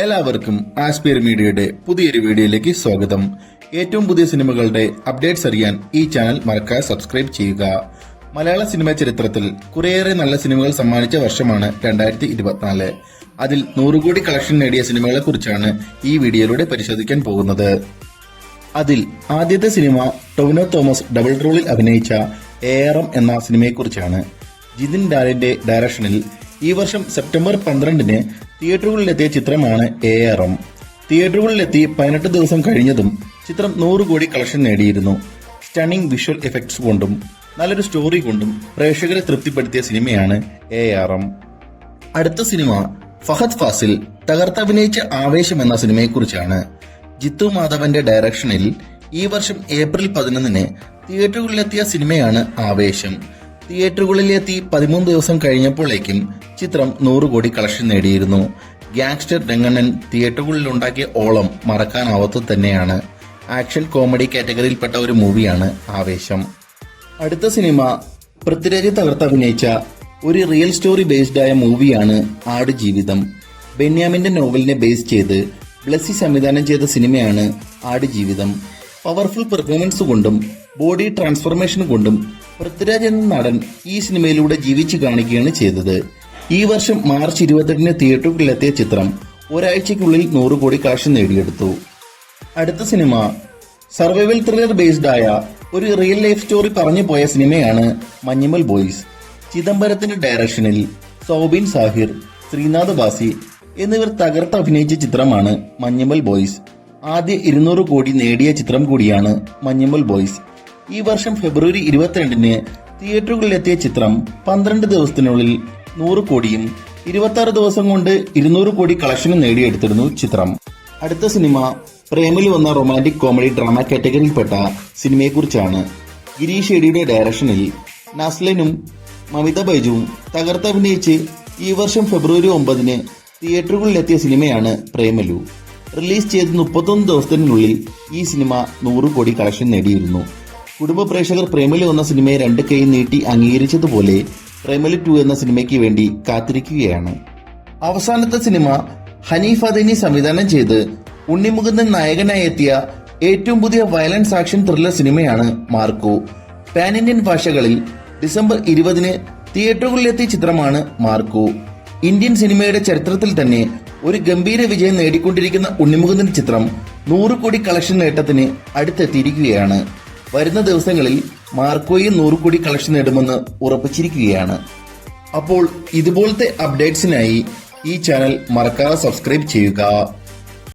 എല്ലാവർക്കും ആസ്പിയർ മീഡിയയുടെ പുതിയൊരു വീഡിയോയിലേക്ക് സ്വാഗതം. ഏറ്റവും പുതിയ സിനിമകളുടെ അപ്ഡേറ്റ്സ് അറിയാൻ ഈ ചാനൽ മറക്കാതെ സബ്സ്ക്രൈബ് ചെയ്യുക. മലയാള സിനിമാ ചരിത്രത്തിൽ കുറേയേറെ നല്ല സിനിമകൾ സമ്മാനിച്ച വർഷമാണ് രണ്ടായിരത്തി ഇരുപത്തിനാല് അതിൽ നൂറുകോടി കളക്ഷൻ നേടിയ സിനിമകളെ കുറിച്ചാണ് ഈ വീഡിയോയിലൂടെ പരിശോധിക്കാൻ പോകുന്നത്. അതിൽ ആദ്യത്തെ സിനിമ ടൊവിനോ തോമസ് ഡബിൾ റോളിൽ അഭിനയിച്ച എ എന്ന സിനിമയെക്കുറിച്ചാണ്. ജിതിൻ ഡാലിന്റെ ഡയറക്ഷനിൽ ഈ വർഷം സെപ്റ്റംബർ പന്ത്രണ്ടിന് തിയേറ്ററുകളിലെത്തിയ ചിത്രമാണ് എ ആർ എം തിയേറ്ററുകളിലെത്തി പതിനെട്ട് ദിവസം കഴിഞ്ഞതും ചിത്രം നൂറ് കോടി കളക്ഷൻ നേടിയിരുന്നു. സ്റ്റണിംഗ് വിഷ്വൽ എഫക്ട്സ് കൊണ്ടും നല്ലൊരു സ്റ്റോറി കൊണ്ടും പ്രേക്ഷകരെ തൃപ്തിപ്പെടുത്തിയ സിനിമയാണ് എ ആർ എം അടുത്ത സിനിമ ഫഹദ് ഫാസിൽ തകർത്തഭിനയിച്ച ആവേശം എന്ന സിനിമയെക്കുറിച്ചാണ്. ജിത്തു മാധവന്റെ ഡയറക്ഷനിൽ ഈ വർഷം ഏപ്രിൽ പതിനൊന്നിന് തിയേറ്ററുകളിലെത്തിയ സിനിമയാണ് ആവേശം. തിയേറ്ററുകളിലെത്തി പതിമൂന്ന് ദിവസം കഴിഞ്ഞപ്പോഴേക്കും ചിത്രം നൂറ് കോടി കളക്ഷൻ നേടിയിരുന്നു. ഗ്യാങ്സ്റ്റർ രംഗണ്ണൻ തിയേറ്ററുകളിൽ ഉണ്ടാക്കിയ ഓളം മറക്കാനാവാത്തത് തന്നെയാണ്. ആക്ഷൻ കോമഡി കാറ്റഗറിയിൽപ്പെട്ട ഒരു മൂവിയാണ് ആവേശം. അടുത്ത സിനിമ പൃഥ്വിരാജ് തകർത്തഭിനയിച്ച ഒരു റിയൽ സ്റ്റോറി ബേസ്ഡ് ആയ മൂവിയാണ് ആട് ജീവിതം. ബെന്യാമിന്റെ നോവലിനെ ബേസ് ചെയ്ത് ബ്ലസ്സി സംവിധാനം ചെയ്ത സിനിമയാണ് ആട് ജീവിതം. പവർഫുൾ പെർഫോമൻസ് കൊണ്ടും ബോഡി ട്രാൻസ്ഫോർമേഷൻ കൊണ്ടും പൃഥ്വിരാജ് എന്ന നടൻ ഈ സിനിമയിലൂടെ ജീവിച്ചു കാണിക്കുകയാണ് ചെയ്തത്. ഈ വർഷം മാർച്ച് ഇരുപത്തെട്ടിന് തിയേറ്ററുകളിലെത്തിയ ചിത്രം ഒരാഴ്ചയ്ക്കുള്ളിൽ നൂറ് കോടി കാശ് നേടിയെടുത്തു. അടുത്ത സിനിമ സർവൈവൽ ത്രില്ലർ ബേസ്ഡ് ആയ ഒരു റിയൽ ലൈഫ് സ്റ്റോറി പറഞ്ഞു പോയ സിനിമയാണ് മഞ്ഞുമൽ ബോയ്സ്. ചിദംബരത്തിന്റെ ഡയറക്ഷനിൽ സൗബിൻ സാഹിർ ശ്രീനാഥ് ബാസി എന്നിവർ തകർത്ത് അഭിനയിച്ച ചിത്രമാണ് മഞ്ഞുമൽ ബോയ്സ്. ആദ്യ ഇരുന്നൂറ് കോടി നേടിയ ചിത്രം കൂടിയാണ് മഞ്ഞുമൽ ബോയ്സ്. ഈ വർഷം ഫെബ്രുവരി ഇരുപത്തിരണ്ടിന് തിയേറ്ററുകളിലെത്തിയ ചിത്രം പന്ത്രണ്ട് ദിവസത്തിനുള്ളിൽ നൂറ് കോടിയും ഇരുപത്തി ആറ് ദിവസം കൊണ്ട് ഇരുന്നൂറ് കോടി കളക്ഷനും നേടിയെടുത്തിരുന്നു ചിത്രം. അടുത്ത സിനിമ പ്രേമിൽ വന്ന റൊമാന്റിക് കോമഡി ഡ്രാമ കാറ്റഗറിയിൽപ്പെട്ട സിനിമയെക്കുറിച്ചാണ്. ഗിരീഷ് ഷെഡിയുടെ ഡയറക്ഷനിൽ നസ്ലിനും മമിത ബൈജുവും തകർത്തഭിനയിച്ച് ഈ വർഷം ഫെബ്രുവരി ഒമ്പതിന് തിയേറ്ററുകളിലെത്തിയ സിനിമയാണ് പ്രേമലു. റിലീസ് ചെയ്ത് മുപ്പത്തൊന്ന് ദിവസത്തിനുള്ളിൽ ഈ സിനിമ നൂറ് കോടി കളക്ഷൻ നേടിയിരുന്നു. കുടുംബ പ്രേക്ഷകർ പ്രേമലു വന്ന സിനിമയെ രണ്ട് കൈ നീട്ടി അംഗീകരിച്ചതുപോലെ പ്രേമലു ടു എന്ന സിനിമയ്ക്ക് വേണ്ടി കാത്തിരിക്കുകയാണ്. അവസാനത്തെ സിനിമ ഹനീഫ് അദനി സംവിധാനം ചെയ്ത് ഉണ്ണിമുകുന്ദൻ നായകനായി എത്തിയ ഏറ്റവും പുതിയ വയലൻസ് ആക്ഷൻ ത്രില്ലർ സിനിമയാണ് മാർക്കോ. പാൻ ഇന്ത്യൻ ഭാഷകളിൽ ഡിസംബർ ഇരുപതിന് തിയേറ്ററുകളിലെത്തിയ ചിത്രമാണ് മാർക്കോ. ഇന്ത്യൻ സിനിമയുടെ ചരിത്രത്തിൽ തന്നെ ഒരു ഗംഭീര വിജയം നേടിക്കൊണ്ടിരിക്കുന്ന ഉണ്ണിമുകുന്ദൻ ചിത്രം നൂറ് കോടി കളക്ഷൻ നേട്ടത്തിന് അടുത്തെത്തിയിരിക്കുകയാണ്. വരുന്ന ദിവസങ്ങളിൽ മാർക്കോയും നൂറ് കോടി കളക്ഷൻ നേടുമെന്ന് ഉറപ്പിച്ചിരിക്കുകയാണ്. അപ്പോൾ ഇതുപോലത്തെ അപ്ഡേറ്റ്സിനായി ഈ ചാനൽ മറക്കാതെ സബ്സ്ക്രൈബ് ചെയ്യുക.